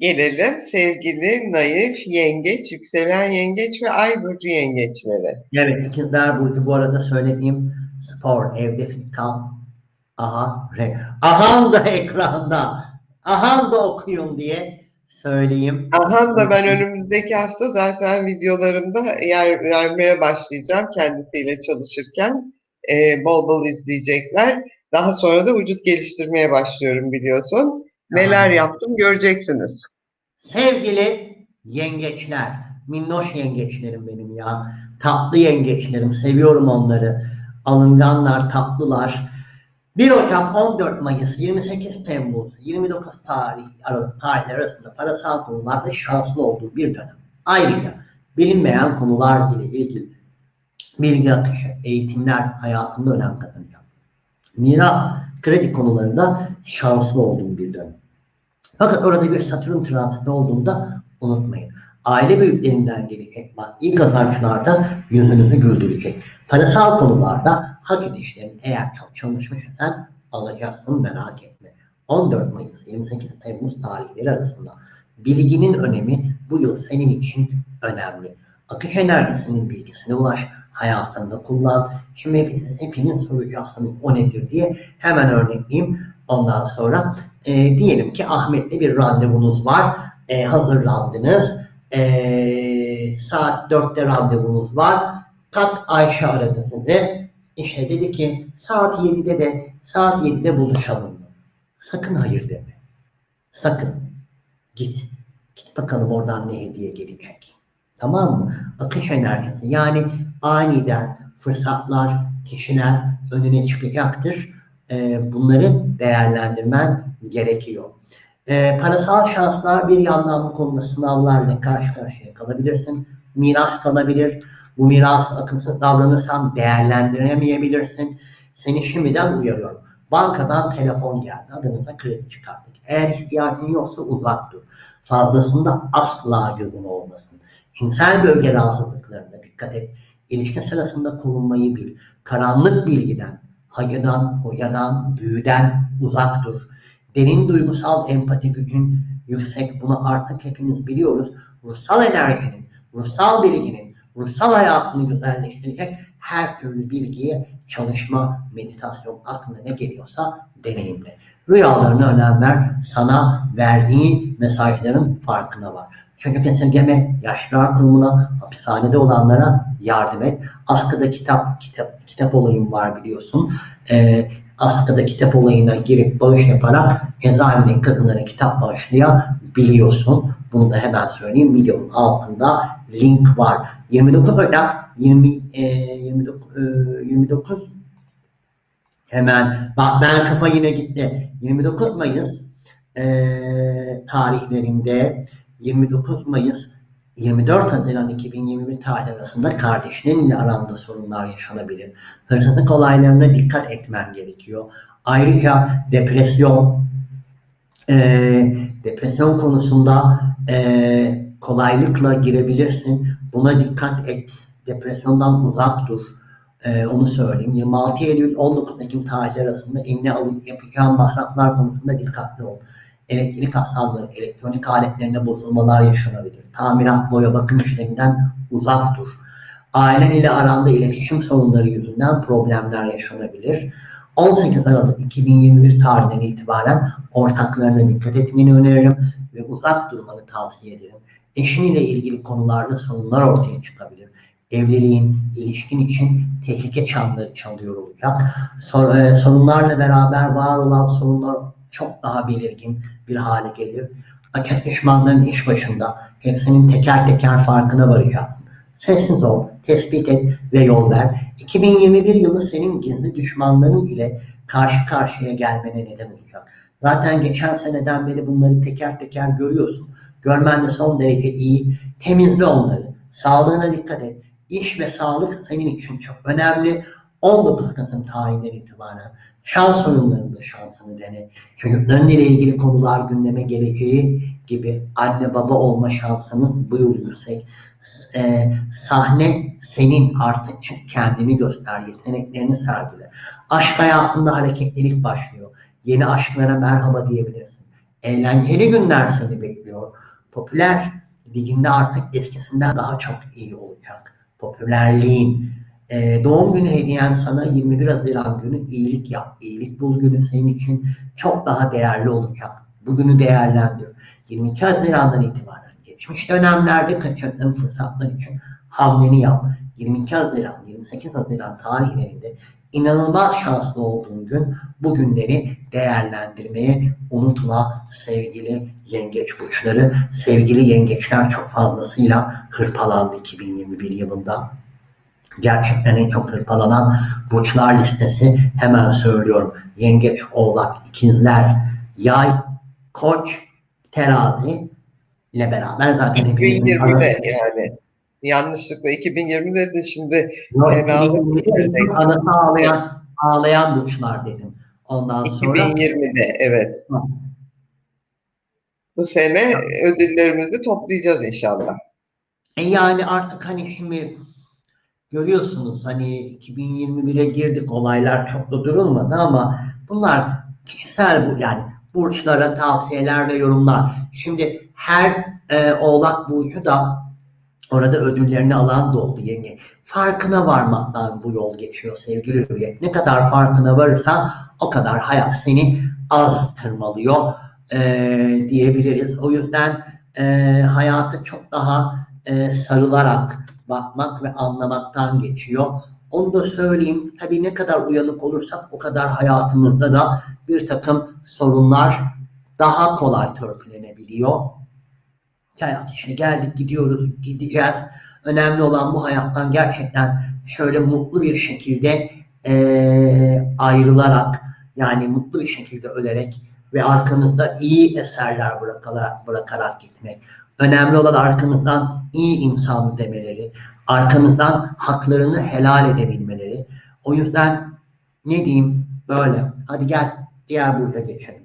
Gelelim sevgili naif yengeç, yükselen yengeç ve ay burcu yengeçlere. Evet ikizler burcu bu arada söylediğim spor, evde fit kal. Aha, re. Ahan da ekranda. Ahan da okuyun diye söyleyeyim. Ahan da ben önümüzdeki hafta zaten videolarımda yer vermeye başlayacağım kendisiyle çalışırken. Ee, bol bol izleyecekler. Daha sonra da vücut geliştirmeye başlıyorum biliyorsun. Neler yaptım göreceksiniz. Sevgili yengeçler, minnoş yengeçlerim benim ya. Tatlı yengeçlerim, seviyorum onları. Alınganlar, tatlılar. 1 Ocak, 14 Mayıs, 28 Temmuz, 29 tarih Aralık tarihler arasında parasal konularda şanslı olduğu bir dönem. Ayrıca bilinmeyen konular ile ilgili bilgi akışı, eğitimler hayatında önem kazanacak. Miras, kredi konularında şanslı olduğum bir dönem. Fakat orada bir Satürn transiti olduğunda unutmayın. Aile büyüklerinden gelecek maddi kazançlarda yüzünüzü güldürecek. Parasal konularda hak edişlerin eğer çok çalışmışsan alacaksın merak etme. 14 Mayıs 28 Temmuz tarihleri arasında bilginin önemi bu yıl senin için önemli. Akış enerjisinin bilgisine ulaş, hayatında kullan. Şimdi hepiniz, hepiniz soracaksınız o nedir diye hemen örnekleyeyim. Ondan sonra e, diyelim ki Ahmet'le bir randevunuz var. E, hazırlandınız. E, saat 4'te randevunuz var. Tak Ayşe aradı sizi. İşte dedi ki saat 7'de de saat 7'de buluşalım? Sakın hayır deme. Sakın. Git. Git bakalım oradan ne hediye gelecek. Tamam mı? Akış enerjisi. Yani aniden fırsatlar, kişiler önüne çıkacaktır. Ee, bunları değerlendirmen gerekiyor. Ee, parasal şanslar bir yandan bu konuda sınavlarla karşı karşıya kalabilirsin. Miras kalabilir. Bu miras akılsız davranırsan değerlendiremeyebilirsin. Seni şimdiden uyarıyorum. Bankadan telefon geldi. Adınıza kredi çıkarttık. Eğer ihtiyacın yoksa uzak dur. Fazlasında asla gözün olmasın. Cinsel bölge rahatsızlıklarına dikkat et. İlişki sırasında korunmayı bil. Karanlık bilgiden, hayırdan, hocadan, büyüden uzak dur. Derin duygusal empati gücün yüksek. Bunu artık hepimiz biliyoruz. Ruhsal enerjinin, ruhsal bilginin, ruhsal hayatını güzelleştirecek her türlü bilgiye çalışma, meditasyon aklına ne geliyorsa deneyimle. Rüyalarına önem ver. Sana verdiği mesajların farkına var. Çocuk esirgeme, yaşlılar kurumuna, hapishanede olanlara yardım et. Askıda kitap, kitap, kitap olayım var biliyorsun. Ee, Askıda kitap olayına girip bağış yaparak cezaevindeki kadınlara kitap bağışlayabiliyorsun. Bunu da hemen söyleyeyim. Videonun altında link var. 29 Ocak 20, e, 29, e, 29 hemen bak ben kafa yine gitti. 29 Mayıs e, tarihlerinde 29 Mayıs 24 Haziran 2021 tarihleri arasında kardeşlerinle aranda sorunlar yaşanabilir. Hırsızlık olaylarına dikkat etmen gerekiyor. Ayrıca depresyon e, depresyon konusunda e, kolaylıkla girebilirsin. Buna dikkat et. Depresyondan uzak dur. E, onu söyleyeyim. 26 Eylül 19 Ekim tarihleri arasında eline alıp yapacağın masraflar konusunda dikkatli ol. Elektrik hasarları, elektronik aletlerinde bozulmalar yaşanabilir. Tamirat, boya bakım işlerinden uzak dur. Ailen ile aranda iletişim sorunları yüzünden problemler yaşanabilir. 18 Aralık 2021 tarihinden itibaren ortaklarına dikkat etmeni öneririm ve uzak durmanı tavsiye ederim. Eşin ile ilgili konularda sorunlar ortaya çıkabilir. Evliliğin, ilişkin için tehlike çanları çalıyor olacak. E, sorunlarla beraber var olan sorunlar çok daha belirgin bir hale gelir. Açık düşmanların iş başında hepsinin teker teker farkına varacaksın. Sessiz ol, tespit et ve yol ver. 2021 yılı senin gizli düşmanların ile karşı karşıya gelmene neden olacak. Zaten geçen seneden beri bunları teker teker görüyorsun. Görmen de son derece iyi. Temizle onları. Sağlığına dikkat et. İş ve sağlık senin için çok önemli. 19 Kasım tarihinden itibaren şans oyunlarında şansını dene. Çocukların ile ilgili konular gündeme geleceği gibi anne baba olma şansınız bu yüksek. Ee, sahne senin artık çık kendini göster, yeteneklerini sergile. Aşk hayatında hareketlilik başlıyor. Yeni aşklara merhaba diyebilirsin. Eğlenceli günler seni bekliyor. Popüler liginde artık eskisinden daha çok iyi olacak. Popülerliğin, e, doğum günü hediyen sana 21 Haziran günü iyilik yap. İyilik bul günü senin için çok daha değerli olacak. Bugünü değerlendir. 22 Haziran'dan itibaren geçmiş dönemlerde kaçırdığın fırsatlar için hamleni yap. 22 Haziran, 28 Haziran tarihlerinde inanılmaz şanslı olduğun gün bu günleri değerlendirmeyi unutma sevgili yengeç burçları. Sevgili yengeçler çok fazlasıyla hırpalandı 2021 yılında. Gerçekten en çok hırpalanan burçlar listesi hemen söylüyorum. Yengeç, oğlak, ikizler, yay, koç, terazi ile beraber zaten hepimizin 2020'de yani. Yanlışlıkla 2020'de de şimdi Yok. 2020'de anası ağlayan, burçlar dedim. Ondan sonra 2020'de evet. Hı. Bu sene ödüllerimizi toplayacağız inşallah. E yani artık hani şimdi görüyorsunuz hani 2021'e girdik olaylar çok da durulmadı ama bunlar kişisel bu yani burçlara tavsiyeler ve yorumlar. Şimdi her e, oğlak burcu da orada ödüllerini alan da oldu yenge. Farkına varmaktan bu yol geçiyor sevgili Hürriyet. Ne kadar farkına varırsan o kadar hayat seni az tırmalıyor e, diyebiliriz. O yüzden e, hayatı çok daha e, sarılarak bakmak ve anlamaktan geçiyor. Onu da söyleyeyim. Tabii ne kadar uyanık olursak o kadar hayatımızda da bir takım sorunlar daha kolay törpülenebiliyor. Hayat işte geldik gidiyoruz gideceğiz. Önemli olan bu hayattan gerçekten şöyle mutlu bir şekilde e, ayrılarak yani mutlu bir şekilde ölerek ve arkamızda iyi eserler bırakarak, bırakarak gitmek. Önemli olan arkamızdan iyi insanı demeleri, arkamızdan haklarını helal edebilmeleri. O yüzden ne diyeyim böyle. Hadi gel diğer burca geçelim.